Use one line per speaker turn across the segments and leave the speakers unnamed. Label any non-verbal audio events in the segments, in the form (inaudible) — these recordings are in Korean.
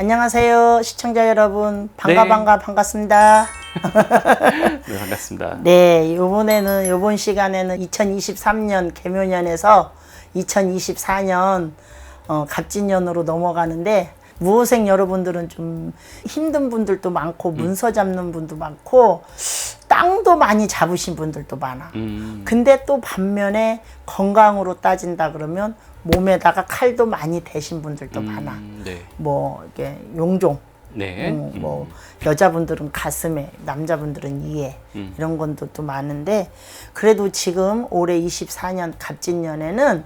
안녕하세요, 시청자 여러분. 반가
네.
반가 반갑습니다. (laughs)
네, 반갑습니다.
네, 요번에는 요번 시간에는 2023년 개묘년에서 2024년 어, 갑진년으로 넘어가는데 무호생 여러분들은 좀 힘든 분들도 많고 문서 잡는 분도 많고 땅도 많이 잡으신 분들도 많아.
음,
근데 또 반면에 건강으로 따진다 그러면 몸에다가 칼도 많이 대신 분들도 많아.
음, 네.
뭐 이게 용종,
네.
음, 뭐 여자분들은 가슴에, 남자분들은 이에
음.
이런 건도 또 많은데 그래도 지금 올해 24년 갑진년에는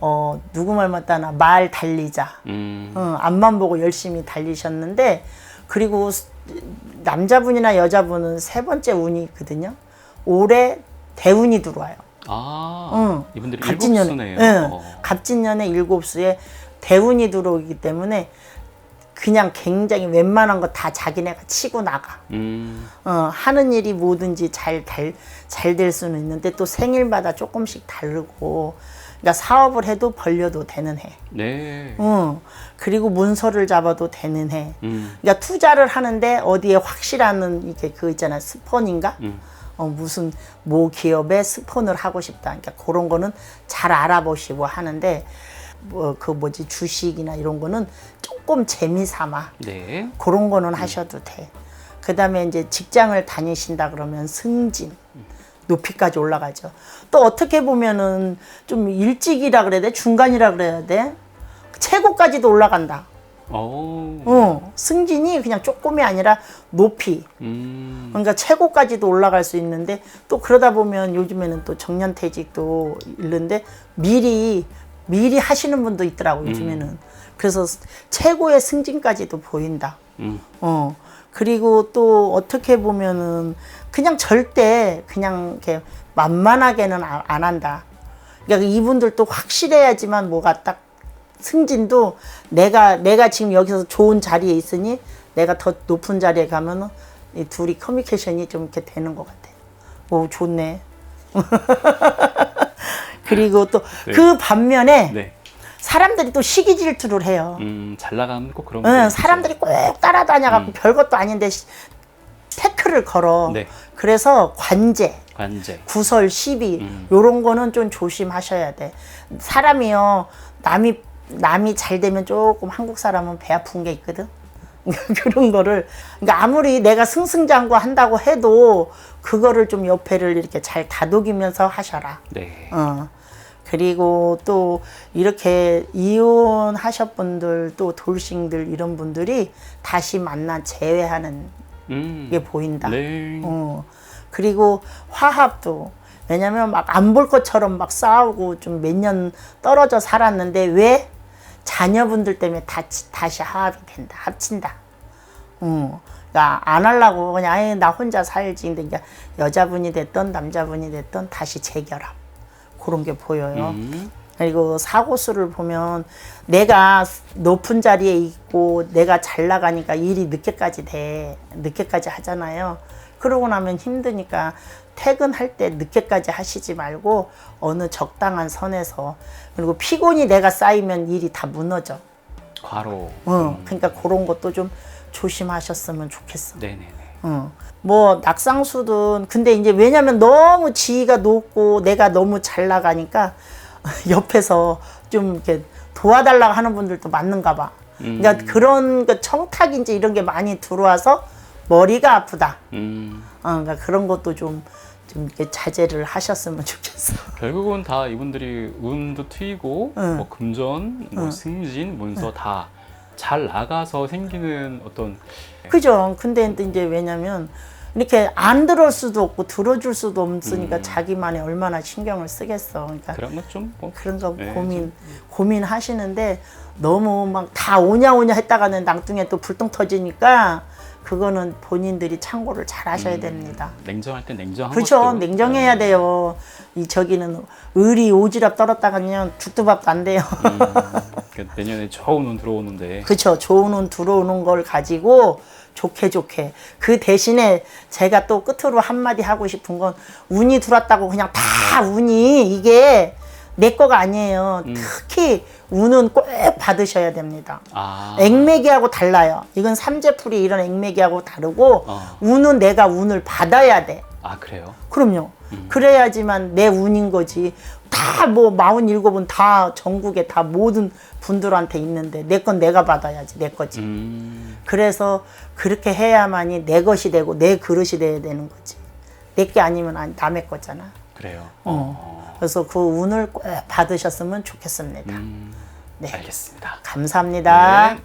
어 누구 말 맞다나 말 달리자.
음,
어, 앞만 보고 열심히 달리셨는데 그리고 스- 남자분이나 여자분은 세 번째 운이 있거든요. 올해 대운이 들어와요.
아,
응.
이분들이
갑진년,
일곱 수네요.
응.
어.
갑진년의 일곱 수에 대운이 들어오기 때문에 그냥 굉장히 웬만한 거 다 자기네가 치고 나가.
음,
어, 하는 일이 뭐든지 잘, 잘, 잘될 수는 있는데 또 생일마다 조금씩 다르고, 그러니까 사업을 해도 벌려도 되는 해.
네.
응. 그리고 문서를 잡아도 되는 해.
음,
그러니까 투자를 하는데 어디에 확실한 이게 그 있잖아 스폰인가?
음.
어, 무슨 모 기업에 스폰을 하고 싶다. 그러니까 그런 거는 잘 알아보시고 하는데 뭐 그 뭐지 주식이나 이런 거는 조금 재미 삼아
네.
그런 거는 하셔도 돼. 그다음에 이제 직장을 다니신다 그러면 승진 높이까지 올라가죠. 또 어떻게 보면은 좀 일찍이라 그래야 돼? 중간이라 그래야 돼? 최고까지도 올라간다.
오.
어, 승진이 그냥 조금이 아니라 높이.
음,
그러니까 최고까지도 올라갈 수 있는데 또 그러다 보면 요즘에는 또 정년퇴직도 있는데 미리 미리 하시는 분도 있더라고 요즘에는. 그래서 최고의 승진까지도 보인다.
음,
어. 그리고 또 어떻게 보면은 그냥 절대 그냥 이렇게 만만하게는 아- 안 한다. 그러니까 이분들도 확실해야지만 뭐가 딱 승진도 내가 내가 지금 여기서 좋은 자리에 있으니 내가 더 높은 자리에 가면은 이 둘이 커뮤니케이션이 좀 이렇게 되는 것 같아. 오 좋네. (laughs) 그리고 또 그 반면에
네.
사람들이 또 시기 질투를 해요.
음, 잘 나가면 꼭 그런 거.
응, 사람들이 꼭 따라다녀갖고 별것도 아닌데 시- 태클을 걸어.
네.
그래서 관제,
관제.
구설, 시비
음.
요런 거는 좀 조심하셔야 돼. 사람이요 남이 남이 잘 되면 조금 한국 사람은 배 아픈 게 있거든. (laughs) 그런 거를 그러니까 아무리 내가 승승장구 한다고 해도 그거를 좀 옆에를 이렇게 잘 다독이면서 하셔라.
네.
어. 그리고 또 이렇게 이혼하셨 분들 또 돌싱들 이런 분들이 다시 만나 재회하는
음.
게 보인다.
네.
어. 그리고 화합도 왜냐면 막 안 볼 것처럼 막 싸우고 좀 몇 년 떨어져 살았는데 왜 자녀분들 때문에 다시, 다시 화합이 된다. 합친다. 어. 그러니까 안 하려고 그냥 아예 나 혼자 살지. 근데 이제 여자분이 됐던 남자분이 됐던 다시 재결합. 그런 게 보여요.
음,
그리고 사고수를 보면 내가 높은 자리에 있고 내가 잘 나가니까 일이 늦게까지 돼. 늦게까지 하잖아요. 그러고 나면 힘드니까 퇴근할 때 늦게까지 하시지 말고 어느 적당한 선에서 그리고 피곤이 내가 쌓이면 일이 다 무너져.
과로.
어, 그러니까 그런 것도 좀 조심하셨으면 좋겠어.
네네네.
어. 뭐 낙상수든 근데 이제 왜냐면 너무 지위가 높고 내가 너무 잘 나가니까 (laughs) 옆에서 좀 이렇게 도와달라고 하는 분들도 많는가 봐. 그러니까 그런 그 청탁인지 이런 게 많이 들어와서 머리가 아프다.
음,
어, 그러니까 그런 것도 좀, 좀 이렇게 자제를 하셨으면 좋겠어. (laughs)
결국은 다 이분들이 운도 트이고, 뭐 금전, 뭐 승진, 문서 다 잘 나가서 생기는 어떤
그죠? 근데 이제 왜냐면 이렇게 안 들을 수도 없고 들어줄 수도 없으니까 자기만이 얼마나 신경을 쓰겠어. 그러니까
그런 것좀 뭐.
그런 거
네,
고민 고민하시는데 너무 막 다 오냐 오냐 했다가는 낭뚱에 또 불똥 터지니까 그거는 본인들이 참고를 잘 하셔야 됩니다.
냉정할 땐 냉정한
그렇죠. 냉정해야
네.
돼요. 이 저기는 을이 오지랖 떨었다가는 죽도 밥도 안 돼요.
음, 그 (laughs) 내년에 좋은 운 들어오는데.
그렇죠. 좋은 운 들어오는 걸 가지고 좋게 좋게 그 대신에 제가 또 끝으로 한마디 하고 싶은 건 운이 들어왔다고 그냥 다 운이 이게 내 거가 아니에요. 특히 운은 꼭 받으셔야 됩니다.
아.
액매기하고 달라요. 이건 삼재풀이 이런 액매기하고 다르고
어.
운은 내가 운을 받아야 돼.
아 그래요?
그럼요. 그래야지만 내 운인 거지. 다 뭐 마흔 일곱은 다 전국에 다 모든 분들한테 있는데 내 건 내가 받아야지 내 거지.
음.
그래서 그렇게 해야만이 내 것이 되고 내 그릇이 돼야 되는 거지. 내 게 아니면 아니 남의 거잖아.
그래요.
어. 그래서 그 운을 꼭 받으셨으면 좋겠습니다.
음.
네.
알겠습니다.
감사합니다.
네.